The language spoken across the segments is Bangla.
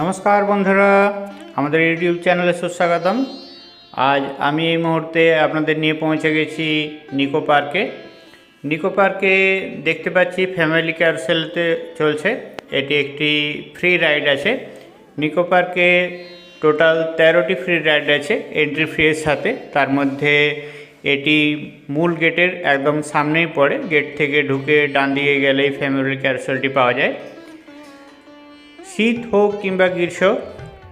নমস্কার বন্ধুরা, আমাদের ইউটিউব চ্যানেলে সুস্বাগতম। আজ আমি এই মুহূর্তে আপনাদের নিয়ে পৌঁছে গেছি নিকো পার্কে। নিকো পার্কে দেখতে পাচ্ছি ফ্যামিলি ক্যারসেলতে চলছে। এটি একটি ফ্রি রাইড আছে। নিকো পার্কে টোটাল তেরোটি ফ্রি রাইড আছে এন্ট্রি ফি এর সাথে। তার মধ্যে এটি মূল গেটের একদম সামনেই পড়ে। গেট থেকে ঢুকে ডান দিকে গেলেই ফ্যামিলি ক্যারসেলটি পাওয়া যায়। শীত হোক কিংবা গ্রীষ্ম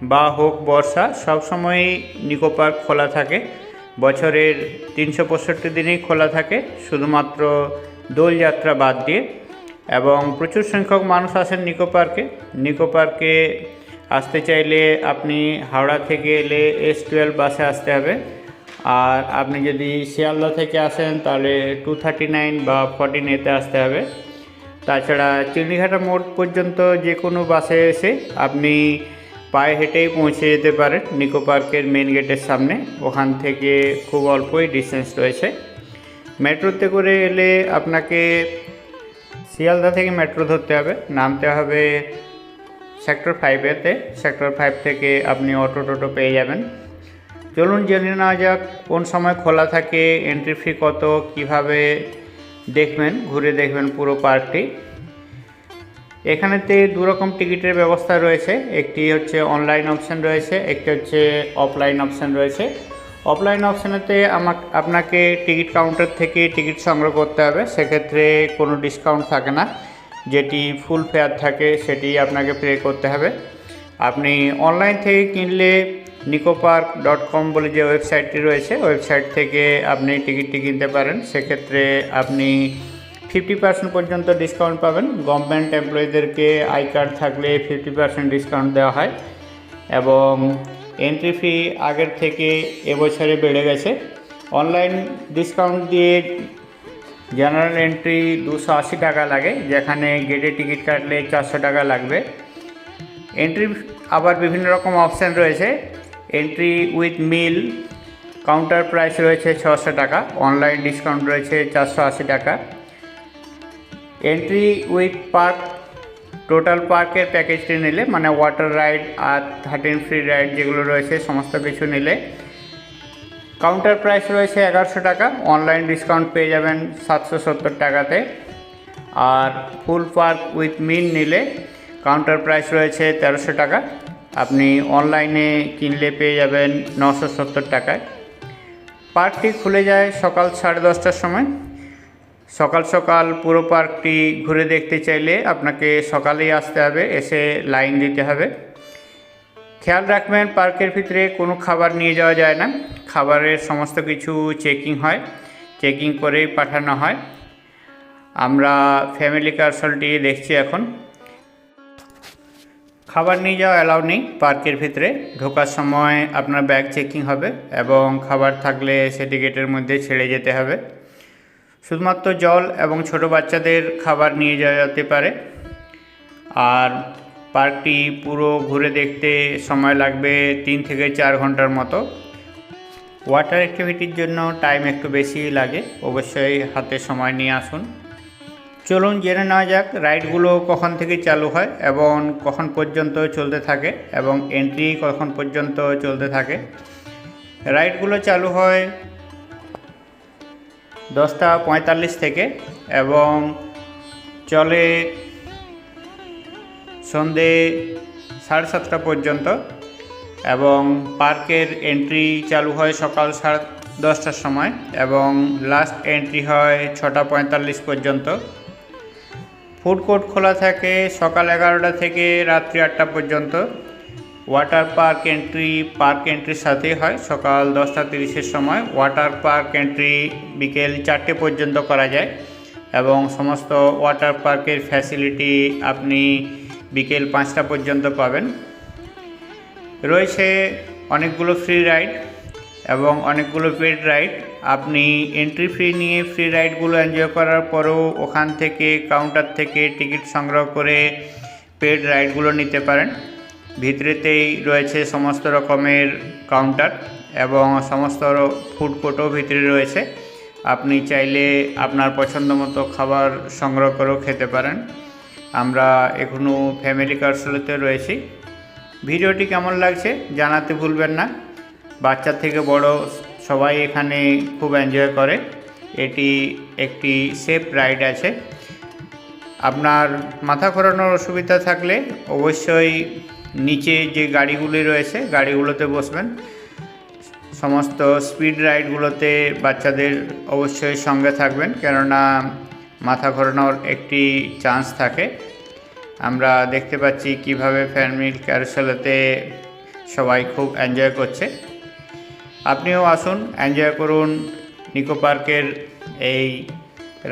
বা হোক বর্ষা, সবসময়ই নিকো পার্ক খোলা থাকে। বছরের তিনশো পঁয়ষট্টি দিনেই খোলা থাকে, শুধুমাত্র দোলযাত্রা বাদ দিয়ে। এবং প্রচুর সংখ্যক মানুষ আসেন নিকো পার্কে। নিকো পার্কে আসতে চাইলে আপনি হাওড়া থেকে এলে এস টুয়েলভ বাসে আসতে হবে। আর আপনি যদি শিয়ালদা থেকে আসেন তাহলে টু থার্টি নাইন বা ফর্টিন এতে আসতে হবে। তাছাড়া চিংড়িঘাটা মোড় পর্যন্ত যে কোনো বাসে এসে আপনি পায়ে হেঁটেই পৌঁছে যেতে পারেন নিকো পার্কের মেন গেটের সামনে। ওখান থেকে খুব অল্পই ডিস্টেন্স রয়েছে। মেট্রোতে করে এলে আপনাকে শিয়ালদা থেকে মেট্রো ধরতে হবে। নামতে হবে সেক্টর ফাইভেতে সেক্টর ফাইভ থেকে আপনি অটো টোটো পেয়ে যাবেন। চলুন জেনে নেওয়া যাক কোন সময় খোলা থাকে এন্ট্রি ফি কত, কীভাবে দেখবেন, ঘুরে দেখবেন পুরো পার্কটি। এখানেতে দু রকম টিকিটের ব্যবস্থা রয়েছে। একটি হচ্ছে অনলাইন অপশান রয়েছে, একটি হচ্ছে অফলাইন অপশান রয়েছে। অফলাইন অপশানেতে আমাক, আপনাকে টিকিট কাউন্টার থেকে টিকিট সংগ্রহ করতে হবে। সেক্ষেত্রে কোনো ডিসকাউন্ট থাকে না। যেটি ফুল ফেয়ার থাকে, সেটি আপনাকে পে করতে হবে। আপনি অনলাইন থেকে কিনলে নিকো পার্ক ডট কম বলে যে ওয়েবসাইটটি রয়েছে, ওয়েবসাইট থেকে আপনি টিকিটটি কিনতে পারেন। সেক্ষেত্রে আপনি ফিফটি পার্সেন্ট পর্যন্ত ডিসকাউন্ট পাবেন। গভর্নমেন্ট এমপ্লয়ীদেরকে আই কার্ড থাকলে ফিফটি পার্সেন্ট ডিসকাউন্ট দেওয়া হয় এবং এন্ট্রি ফি আগের থেকে এবছরে বেড়ে গেছে। অনলাইন ডিসকাউন্ট দিয়ে জেনারেল এন্ট্রি দুশো আশি টাকা লাগে, যেখানে গেটে টিকিট কাটলে চারশো টাকা লাগবে। এন্ট্রি আবার বিভিন্ন রকম অপশান রয়েছে। Entry with meal counter price রয়েছে ছশো টাকা অনলাইন ডিসকাউন্ট রয়েছে চারশো আশি টাকা। এন্ট্রি উইথ পার্ক টোটাল পার্কের প্যাকেজটি নিলে মানে ওয়াটার রাইড আর থার্টিন ফ্রি রাইড যেগুলো রয়েছে, সমস্ত কিছু নিলে। কাউন্টার প্রাইস রয়েছে এগারোশো টাকা অনলাইন ডিসকাউন্ট পেয়ে যাবেন সাতশো সত্তর টাকাতে। আর ফুল পার্ক উইথ মিন নিলে কাউন্টার প্রাইস রয়েছে তেরোশো টাকা। আপনি অনলাইনে কিনলে পেয়ে যাবেন নশো সত্তর টাকায়। পার্কটি খুলে যায় সকাল সাড়ে দশটার সময়। সকাল সকাল পুরো পার্কটি ঘুরে দেখতে চাইলে আপনাকে সকালেই আসতে হবে, এসে লাইন দিতে হবে। খেয়াল রাখবেন পার্কের ভিতরে কোনো খাবার নিয়ে যাওয়া যায় না। খাবারের সমস্ত কিছু চেকিং হয়, চেকিং করেই পাঠানো হয়। আমরা ফ্যামিলি কারসলটি দেখছি এখন। খাবার নিয়ে যাওয়া অ্যালাউ নেই, পার্কের ভিতরে। ঢোকার সময় আপনার ব্যাগ চেকিং হবে এবং খাবার থাকলে সেটি গেটের মধ্যে ছেড়ে যেতে হবে। শুধুমাত্র জল এবং ছোট বাচ্চাদের খাবার নিয়ে যাওয়া যেতে পারে। আর পার্কটি পুরো ঘুরে দেখতে সময় লাগবে তিন থেকে চার ঘণ্টার মতো। ওয়াটার অ্যাক্টিভিটির জন্য টাইম একটু বেশি লাগে, অবশ্যই হাতে সময় নিয়ে আসুন। চলুন জেনে নেওয়া যাক রাইডগুলো কখন থেকে চালু হয় এবং কখন পর্যন্ত চলতে থাকে এবং এন্ট্রি কখন পর্যন্ত চলতে থাকে। রাইডগুলো চালু হয় দশটা পঁয়তাল্লিশ থেকে এবং চলে সন্ধে সাড়ে সাতটা পর্যন্ত এবং পার্কের এন্ট্রি চালু হয় সকাল সাড়ে দশটার সময় এবং লাস্ট এন্ট্রি হয় ছটা পঁয়তাল্লিশ পর্যন্ত। ফুড কোর্ট খোলা থাকে সকাল এগারোটা থেকে রাত্রি আটটা পর্যন্ত। ওয়াটার পার্ক এন্ট্রি, পার্ক এন্ট্রির সাথেই হয়। সকাল দশটা তিরিশের সময় ওয়াটার পার্ক এন্ট্রি বিকেল চারটে পর্যন্ত করা যায় এবং সমস্ত ওয়াটার পার্কের ফ্যাসিলিটি আপনি বিকেল পাঁচটা পর্যন্ত পাবেন। রয়েছে অনেকগুলো ফ্রি রাইড। এবং অনেকগুলো পেড রাইড আপনি এন্ট্রি ফি নিয়ে ফ্রি রাইডগুলো এনজয় করার পরেও ওখান থেকে কাউন্টার থেকে টিকিট সংগ্রহ করে পেড রাইডগুলো নিতে পারেন। ভিতরেতেই রয়েছে সমস্ত রকমের কাউন্টার এবং সমস্ত ফুড কোর্টও ভিতরে রয়েছে। আপনি চাইলে আপনার পছন্দ মতো খাবার সংগ্রহ করেও খেতে পারেন। আমরা এখনও ফ্যামিলি কার্সলেতে রয়েছি। ভিডিওটি কেমন লাগছে জানাতে ভুলবেন না। বাচ্চা থেকে বড় সবাই এখানে খুব এনজয় করে। এটি একটি সেফ রাইড আছে। আপনার মাথা ঘোরানোর অসুবিধা থাকলে অবশ্যই নিচে যে গাড়িগুলি রয়েছে, গাড়িগুলোতে বসবেন। সমস্ত স্পিড রাইডগুলোতে বাচ্চাদের অবশ্যই সঙ্গে থাকবেন, কেননা মাথা ঘোরানোর একটি চান্স থাকে। আমরা দেখতে পাচ্ছি কীভাবে ফ্যামিলি ক্যারোসেলেতে সবাই খুব এনজয় করছে। আপনিও আসুন এনজয় করুন নিকো পার্কের এই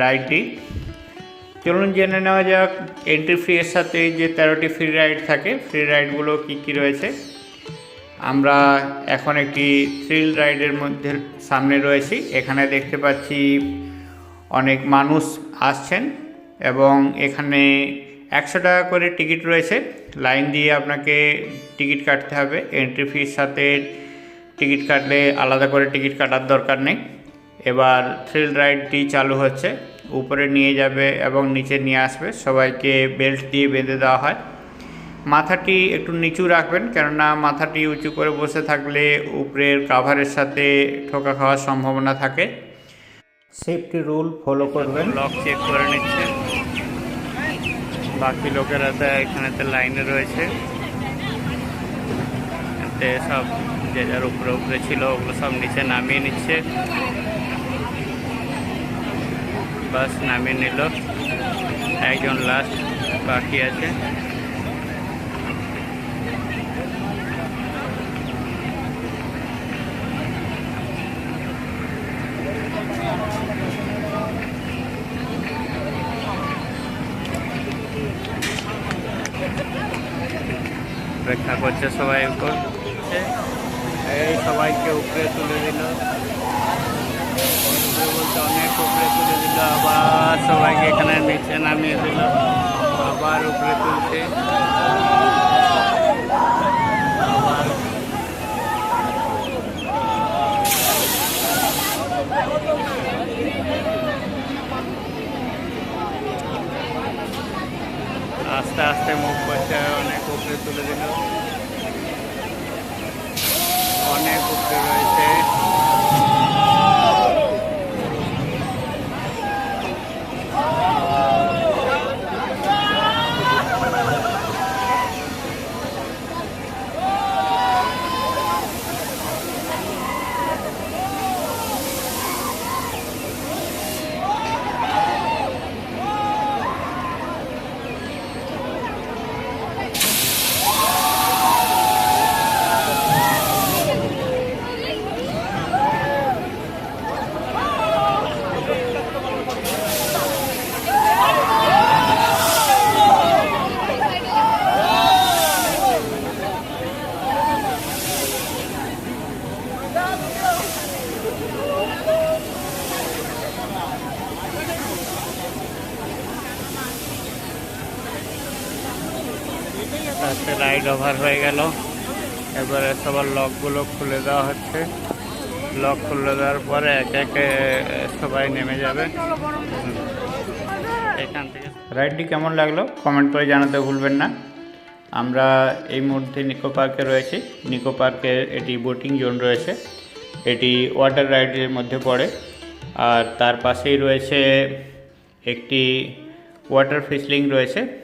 রাইডটি চলুন জেনে নেওয়া যাক এন্ট্রি ফি এর সাথে যে তেরোটি ফ্রি রাইড থাকে ফ্রি রাইডগুলো কী কী রয়েছে। আমরা এখন একটি থ্রিল রাইডের মধ্যে সামনে রয়েছি। এখানে দেখতে পাচ্ছি অনেক মানুষ আসছেন এবং এখানে একশো টাকা করে টিকিট রয়েছে। লাইন দিয়ে আপনাকে টিকিট কাটতে হবে। এন্ট্রি ফির সাথে টিকিট কাটলে আলাদা করে টিকিট কাটার দরকার নেই। এবার থ্রিল রাইডটি চালু হচ্ছে। উপরে নিয়ে যাবে এবং নিচে নিয়ে আসবে। সবাইকে বেল্ট দিয়ে বেঁধে দেওয়া হয়। মাথাটি একটু নিচু রাখবেন, কেননা মাথাটি উঁচু করে বসে থাকলে উপরের কাভারের সাথে ঠোকা খাওয়ার সম্ভাবনা থাকে। সেফটি রুল ফলো করবেন। লক চেক করে নিচ্ছে। বাকি লোকেরা তো এখানেতে লাইনে রয়েছে। সব যে যার উপরে উপরে ছিল, ওগুলো সব নিচে নামিয়ে নিচ্ছে। বাস নামিয়ে নিল। একজন লাস্ট বাকি আছে। অপেক্ষা করছে সবাই। উপর এই সবাইকে উপরে তুলে দিল। বলতে অনেক উপরে তুলে দিল, আবার সবাইকে এখানে নিচে নামিয়ে দিল, আবার উপরে তুলছে। আস্তে আস্তে মুখ করছে অনেক উপরে তুলে দিল। অনেক উপরে রয়েছে তাতে রাইড ওভার হয়ে গেল। এবারে সবার লকগুলো খুলে দেওয়া হচ্ছে। লক খুলে দেওয়ার পরে একে একে সবাই নেমে যাবে। এখান থেকে রাইডটি কেমন লাগল? কমেন্ট করে জানাতে ভুলবেন না। আমরা এই মুহূর্তে নিকো পার্কে রয়েছি। নিকো পার্কের এটি বোটিং জোন রয়েছে। এটি ওয়াটার রাইডের মধ্যে পড়ে। আর তার পাশেই রয়েছে একটি ওয়াটার ফিসলিং রয়েছে।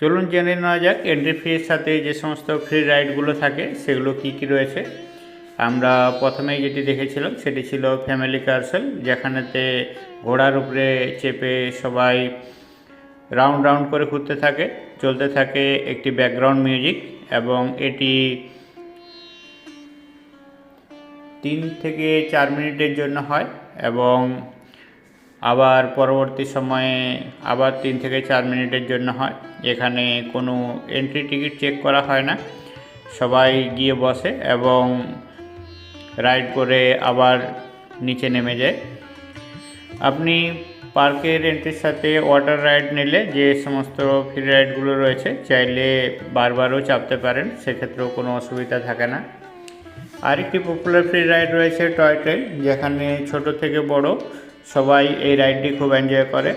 চলুন জেনে নেওয়া যাক এন্ট্রি ফির সাথে যে সমস্ত ফ্রি রাইডগুলো থাকে, সেগুলো কি কি রয়েছে। আমরা প্রথমেই যেটি দেখেছিলাম, সেটি ছিল ফ্যামিলি কারসেল যেখানেতে ঘোড়ার উপরে চেপে সবাই রাউন্ড রাউন্ড করে ঘুরতে থাকে। চলতে থাকে একটি ব্যাকগ্রাউন্ড মিউজিক এবং এটি তিন থেকে চার মিনিটের জন্য হয় এবং আবার পরবর্তী সময়ে আবার তিন থেকে চার মিনিটের জন্য হয়। এখানে কোনো এন্ট্রি টিকিট চেক করা হয় না। সবাই গিয়ে বসে এবং রাইড করে আবার নিচে নেমে যায়। আপনি পার্কের এন্ট্রির সাথে ওয়াটার রাইড নিলে যে সমস্ত ফ্রি রাইডগুলো রয়েছে, চাইলে বারবারও চাপতে পারেন, সেক্ষেত্রেও কোনো অসুবিধা থাকে না। আরেকটি পপুলার ফ্রি রাইড রয়েছে টয় ট্রেন যেখানে ছোট থেকে বড় সবাই এই রাইডটি খুব এনজয় করে।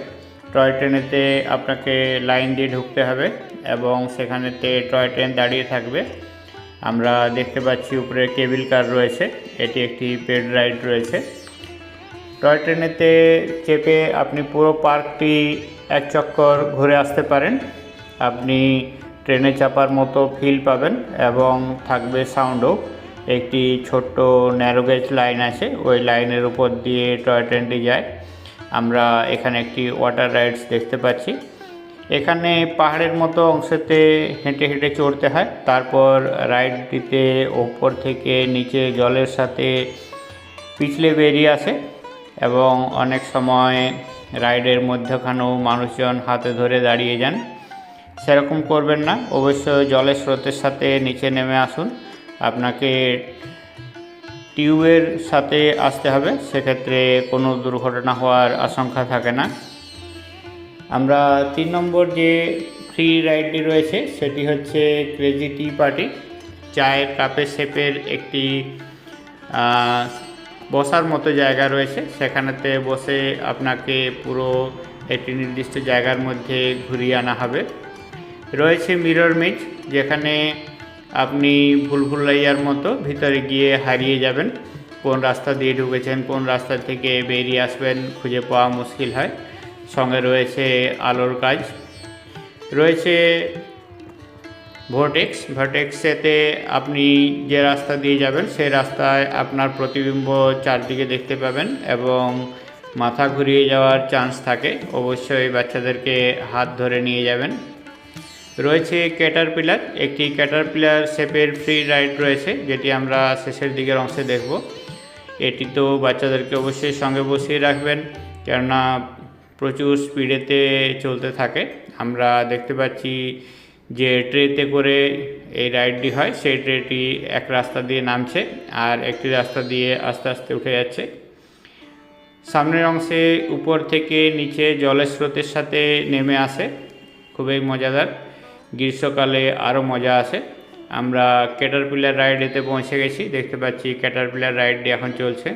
টয় ট্রেনেতে আপনাকে লাইন দিয়ে ঢুকতে হবে এবং সেখানেতে টয় ট্রেন দাঁড়িয়ে থাকবে। আমরা দেখতে পাচ্ছি উপরে কেবিল কার রয়েছে, এটি একটি পেড রাইড রয়েছে। টয় ট্রেনেতে চেপে আপনি পুরো পার্কটি এক চক্কর ঘুরে আসতে পারেন। আপনি ট্রেনে চাপার মতো ফিল পাবেন এবং থাকবে সাউন্ডও একটি ছোট্ট ন্যারোগেজ লাইন আছে। ওই লাইনের উপর দিয়ে টয় ট্রেনটি যায়। আমরা এখানে একটি ওয়াটার রাইডস দেখতে পাচ্ছি। এখানে পাহাড়ের মতো অংশতে হেঁটে হেঁটে চড়তে হয়। তারপর রাইডটিতে ওপর থেকে নিচে জলের সাথে পিছলে বেরিয়ে আসে এবং অনেক সময় রাইডের মধ্যখানেও মানুষজন হাতে ধরে দাঁড়িয়ে যান। সেরকম করবেন না। অবশ্যই জলের স্রোতের সাথে নিচে নেমে আসুন। আপনাকে টিউবের সাথে আসতে হবে। সেক্ষেত্রে কোনো দুর্ঘটনা হওয়ার আশঙ্কা থাকে না। আমরা তিন নম্বর যে ফ্রি রাইডটি রয়েছে, সেটি হচ্ছে ক্রেজি টি পার্টি চায়ের কাপের শেপের একটি বসার মতো জায়গা রয়েছে। সেখানেতে বসে আপনাকে পুরো একটি নির্দিষ্ট জায়গার মধ্যে ঘুরিয়ে আনা হবে। রয়েছে মিরর মিট যেখানে আপনি ভুলভুলাইয়ার মতো ভিতরে গিয়ে হারিয়ে যাবেন। কোন রাস্তা দিয়ে ঢুকেছেন, কোন রাস্তা থেকে বেরিয়ে আসবেন খুঁজে পাওয়া মুশকিল হয়। সঙ্গে রয়েছে আলোর কাজ। রয়েছে ভোটেক্স ভোটেক্সেতে আপনি যে রাস্তা দিয়ে যাবেন, সেই রাস্তায় আপনার প্রতিবিম্ব চারদিকে দেখতে পাবেন এবং মাথা ঘুরিয়ে যাওয়ার চান্স থাকে। অবশ্যই বাচ্চাদেরকে হাত ধরে নিয়ে যাবেন। রয়েছে ক্যাটারপিলার একটি ক্যাটারপিলার শেপের ফ্রি রাইড রয়েছে, যেটি আমরা শেষের দিকের অংশে দেখব। এটি তো বাচ্চাদেরকে অবশ্যই সঙ্গে বসিয়ে রাখবেন, কেননা প্রচুর স্পিডেতে চলতে থাকে। আমরা দেখতে পাচ্ছি যে ট্রেতে করে এই রাইডটি হয়, সেই ট্রেটি এক রাস্তা দিয়ে নামছে আর একটি রাস্তা দিয়ে আস্তে আস্তে উঠে যাচ্ছে। সামনের অংশে উপর থেকে নিচে জলের স্রোতের সাথে নেমে আসে, খুবই মজাদার। গ্রীষ্মকালে আরও মজা আসে আমরা ক্যাটারপিলার রাইডেতে পৌঁছে গেছি। দেখতে পাচ্ছি ক্যাটারপিলার রাইডটি এখন চলছে।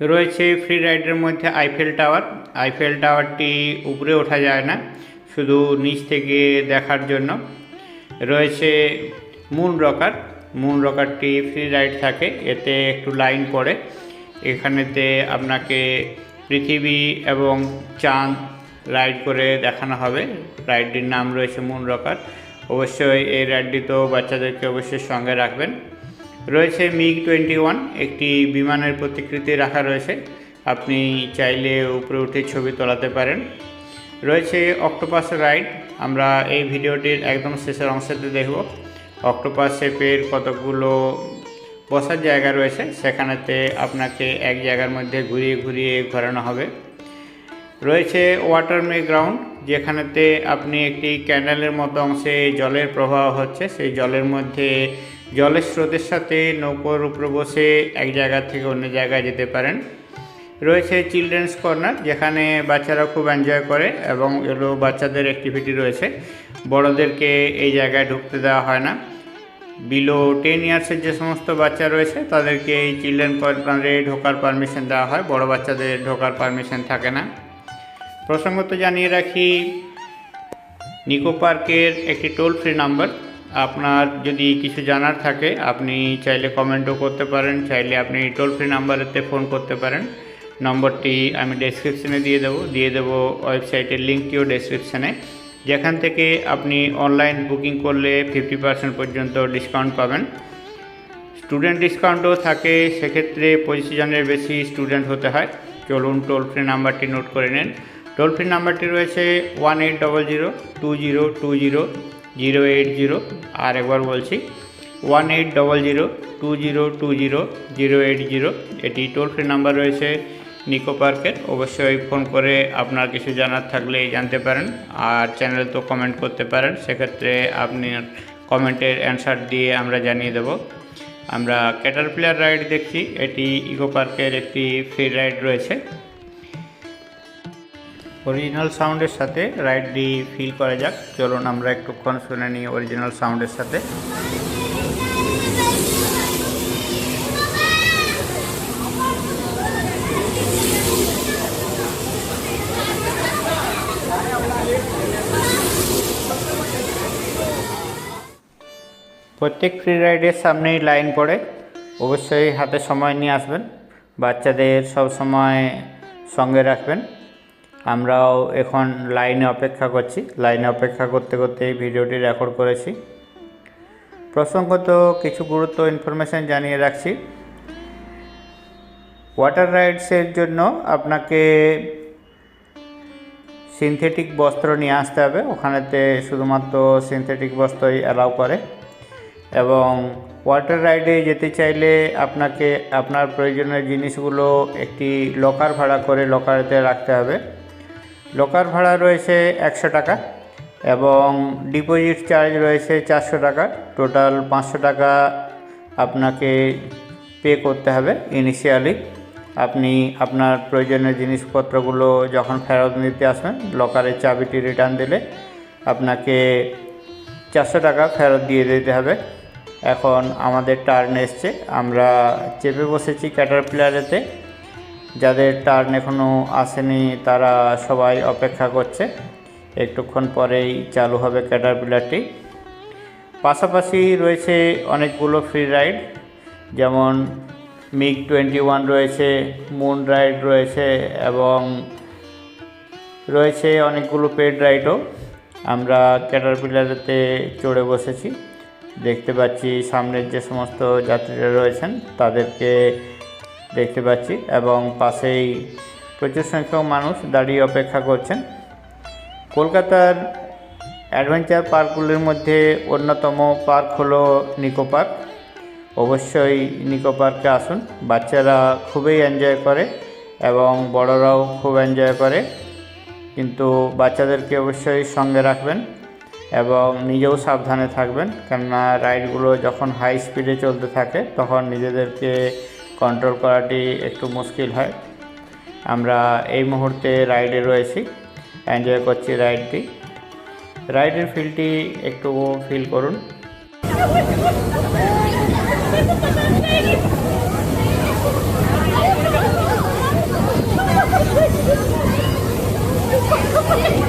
রয়েছে ফ্রি রাইডের মধ্যে আইফেল টাওয়ার আইফেল টাওয়ারটি উপরে ওঠা যায় না, শুধু নিচ থেকে দেখার জন্য। রয়েছে মুন রকার মুন রকারটি ফ্রি রাইড থাকে, এতে একটু লাইন পড়ে। এখানেতে আপনাকে পৃথিবী এবং চাঁদ রাইড করে দেখানো হবে। রাইডটির নাম রয়েছে মুন রকার অবশ্যই এই রাইডটি তো বাচ্চাদেরকে অবশ্যই সঙ্গে রাখবেন। রয়েছে মিগ টোয়েন্টি ওয়ান একটি বিমানের প্রতিকৃতি রাখা রয়েছে। আপনি চাইলে উপরে উঠে ছবি তোলাতে পারেন। রয়েছে অক্টোপাস রাইড আমরা এই ভিডিওটির একদম শেষের অংশতে দেখব। অক্টোপাস শেপের কতগুলো বসার জায়গা রয়েছে, সেখানেতে আপনাকে এক জায়গার মধ্যে ঘুরিয়ে ঘুরিয়ে ঘোরানো হবে। রয়েছে ওয়াটার মে গ্রাউন্ড যেখানেতে আপনি একটি ক্যান্ডেলের মতো অংশে জলের প্রবাহ হচ্ছে। সেই জলের মধ্যে জলের স্রোতের সাথে নৌকোর উপরে বসে এক জায়গা থেকে অন্য জায়গায় যেতে পারেন। রয়েছে চিলড্রেন্স কর্নার যেখানে বাচ্চারা খুব এনজয় করে এবং এগুলো বাচ্চাদের অ্যাক্টিভিটি রয়েছে। বড়দেরকে এই জায়গায় ঢুকতে দেওয়া হয় না। বিলো টেন ইয়ার্সের যে সমস্ত বাচ্চা রয়েছে, তাদেরকে এই চিলড্রেন কর্নারে ঢোকার পারমিশন দেওয়া হয়। বড় বাচ্চাদের ঢোকার পারমিশন থাকে না। প্রসঙ্গত জানিয়ে রাখি, নিকো পার্কের একটি টোল ফ্রি নাম্বার আপনার যদি কিছু জানার থাকে, আপনি চাইলে কমেন্টও করতে পারেন, চাইলে আপনি টোল ফ্রি নাম্বারেতে ফোন করতে পারেন। নম্বরটি আমি ডেসক্রিপশনে দিয়ে দেবো। দিয়ে দেবো ওয়েবসাইটের লিঙ্কটিও ডেসক্রিপশানে যেখান থেকে আপনি অনলাইন বুকিং করলে ফিফটি পার্সেন্ট পর্যন্ত ডিসকাউন্ট পাবেন। স্টুডেন্ট ডিসকাউন্টও থাকে, সেক্ষেত্রে পঁচিশ জনের বেশি স্টুডেন্ট হতে হয়। চলুন টোল ফ্রি নাম্বারটি নোট করে নিন। টোল ফ্রি নাম্বারটি রয়েছে one eight double zero two zero two zero zero eight zero আর একবার বলছি one eight double zero two zero two zero zero eight zero এটি টোল ফ্রি নাম্বার রয়েছে নিকো পার্কের। অবশ্যই ফোন করে আপনার কিছু জানার থাকলে জানতে পারেন আর চ্যানেলে তো কমেন্ট করতে পারেন। সেক্ষেত্রে আপনি কমেন্টের অ্যান্সার দিয়ে আমরা জানিয়ে দেব। আমরা ক্যাটারপিলার রাইড দেখছি। এটি ইকো পার্কের একটি ফ্রি রাইড রয়েছে। অরিজিনাল সাউন্ডের সাথে রাইট ডি ফিল করা যাক। চলুন আমরা একটুক্ষণ শুনে নিই অরিজিনাল সাউন্ডের সাথে। প্রত্যেক ফ্রি রাইডের সামনেই লাইন পড়ে। অবশ্যই হাতে সময় নিয়ে আসবেন। বাচ্চাদের সব সময় সঙ্গে রাখবেন। আমরাও এখন লাইনে অপেক্ষা করছি। লাইনে অপেক্ষা করতে করতে এই ভিডিওটি রেকর্ড করেছি। প্রসঙ্গত কিছু গুরুত্ব ইনফরমেশান জানিয়ে রাখছি। ওয়াটার রাইডসের জন্য আপনাকে সিনথেটিক বস্ত্র নিয়ে আসতে হবে। ওখানেতে শুধুমাত্র সিনথেটিক বস্ত্রই অ্যালাউ করে। এবং ওয়াটার রাইডে যেতে চাইলে আপনাকে আপনার প্রয়োজনীয় জিনিসগুলো একটি লকার ভাড়া করে লকারেতে রাখতে হবে। লকার ভাড়া রয়েছে একশো টাকা এবং ডিপোজিট চার্জ রয়েছে চারশো টাকা। টোটাল পাঁচশো টাকা আপনাকে পে করতে হবে ইনিশিয়ালি আপনি আপনার প্রয়োজনীয় জিনিসপত্রগুলো যখন ফেরত নিতে আসবেন লকারের চাবিটি রিটার্ন দিলে আপনাকে চারশো টাকা ফেরত দিয়ে দিতে হবে। এখন আমাদের টার্ন এসছে। আমরা চেপে বসেছি ক্যাটারপিলারেতে যাদের টার্ন এখনও আসেনি, তারা সবাই অপেক্ষা করছে। একটুক্ষণ পরেই চালু হবে ক্যাটারপিলারটি পাশাপাশি রয়েছে অনেকগুলো ফ্রি রাইড যেমন মিগ টোয়েন্টি ওয়ান রয়েছে মুন রাইড রয়েছে এবং রয়েছে অনেকগুলো পেড রাইডও আমরা ক্যাটারপিলারেতে চড়ে বসেছি। দেখতে পাচ্ছি সামনের যে সমস্ত যাত্রীরা রয়েছেন, তাদেরকে দেখতে পাচ্ছি এবং পাশেই প্রচুর সংখ্যক মানুষ দাঁড়িয়ে অপেক্ষা করছেন। কলকাতার অ্যাডভেঞ্চার পার্কগুলির মধ্যে অন্যতম পার্ক হলো নিকো পার্ক। অবশ্যই নিকো পার্কে আসুন, বাচ্চারা খুবই এনজয় করে এবং বড়রাও খুব এনজয় করে। কিন্তু বাচ্চাদেরকে অবশ্যই সঙ্গে রাখবেন এবং নিজেও সাবধানে থাকবেন, কেননা রাইডগুলো যখন হাই স্পিডে চলতে থাকে, তখন নিজেদেরকে কন্ট্রোল করাটি একটু মুশকিল হয়। আমরা এই মুহূর্তে রাইডে রয়েছি। এনজয় করছি রাইডটি। রাইডের ফিলটি একটু ফিল করুন।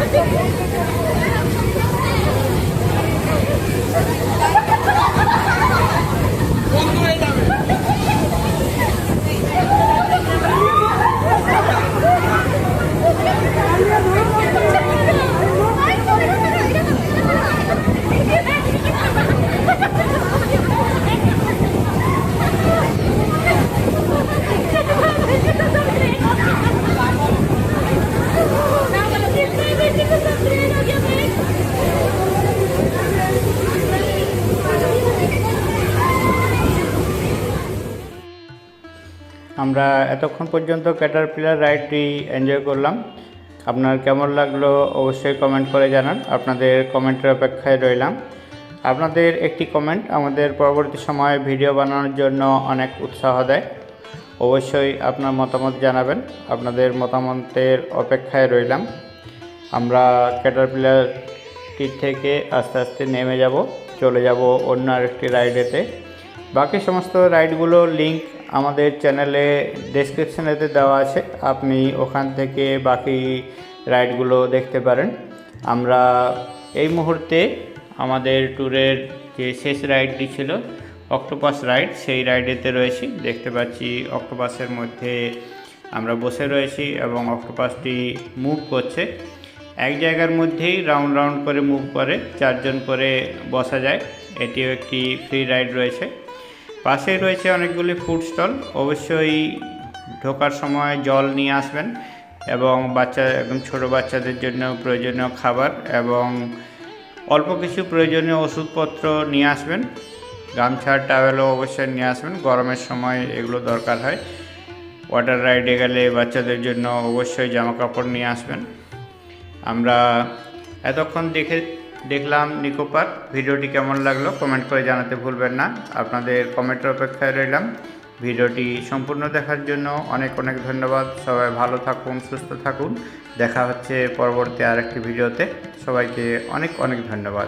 আমরা এতক্ষণ পর্যন্ত ক্যাটার ক্যাটারপিলার রাইডটি এনজয় করলাম। আপনার কেমন লাগল অবশ্যই কমেন্ট করে জানান। আপনাদের কমেন্টের অপেক্ষায় রইলাম। আপনাদের একটি কমেন্ট আমাদের পরবর্তী সময়ে ভিডিও বানানোর জন্য অনেক উৎসাহ দেয়। অবশ্যই আপনার মতামত জানাবেন। আপনাদের মতামতের অপেক্ষায় রইলাম। আমরা ক্যাটার ক্যাটারপিলারটি থেকে আস্তে আস্তে নেমে যাব। চলে যাব অন্য আরেকটি রাইডেতে বাকি সমস্ত রাইডগুলো লিংক আমাদের চ্যানেলে ডেসক্রিপশনেতে দেওয়া আছে। আপনি ওখান থেকে বাকি রাইডগুলো দেখতে পারেন। আমরা এই মুহূর্তে আমাদের ট্যুরের যে শেষ রাইডটি ছিল অক্টোপাস রাইড সেই রাইডেতে রয়েছি। দেখতে পাচ্ছি অক্টোপাসের মধ্যে আমরা বসে রয়েছি এবং অক্টোপাসটি মুভ করছে। এক জায়গার মধ্যেই রাউন্ড রাউন্ড করে মুভ করে, চারজন করে বসা যায়। এটিও একটি ফ্রি রাইড রয়েছে। পাশেই রয়েছে অনেকগুলি ফুড স্টল। অবশ্যই ঢোকার সময় জল নিয়ে আসবেন এবং বাচ্চা, একদম ছোট বাচ্চাদের জন্য প্রয়োজনীয় খাবার এবং অল্প কিছু প্রয়োজনীয় ওষুধপত্র নিয়ে আসবেন। গামছা টাওয়েলও অবশ্যই নিয়ে আসবেন। গরমের সময় এগুলো দরকার হয়। ওয়াটার রাইডে গেলে বাচ্চাদের জন্য অবশ্যই জামা কাপড় নিয়ে আসবেন। আমরা এতক্ষণ দেখে দেখলাম নিকো পার্ক ভিডিওটি কেমন লাগল কমেন্ট করে জানাতে ভুলবেন না। আপনাদের কমেন্টের অপেক্ষায় রইলাম। ভিডিওটি সম্পূর্ণ দেখার জন্য অনেক অনেক ধন্যবাদ। সবাই ভালো থাকুন, সুস্থ থাকুন। দেখা হচ্ছে পরবর্তী আরেকটি ভিডিওতে। সবাইকে অনেক অনেক ধন্যবাদ।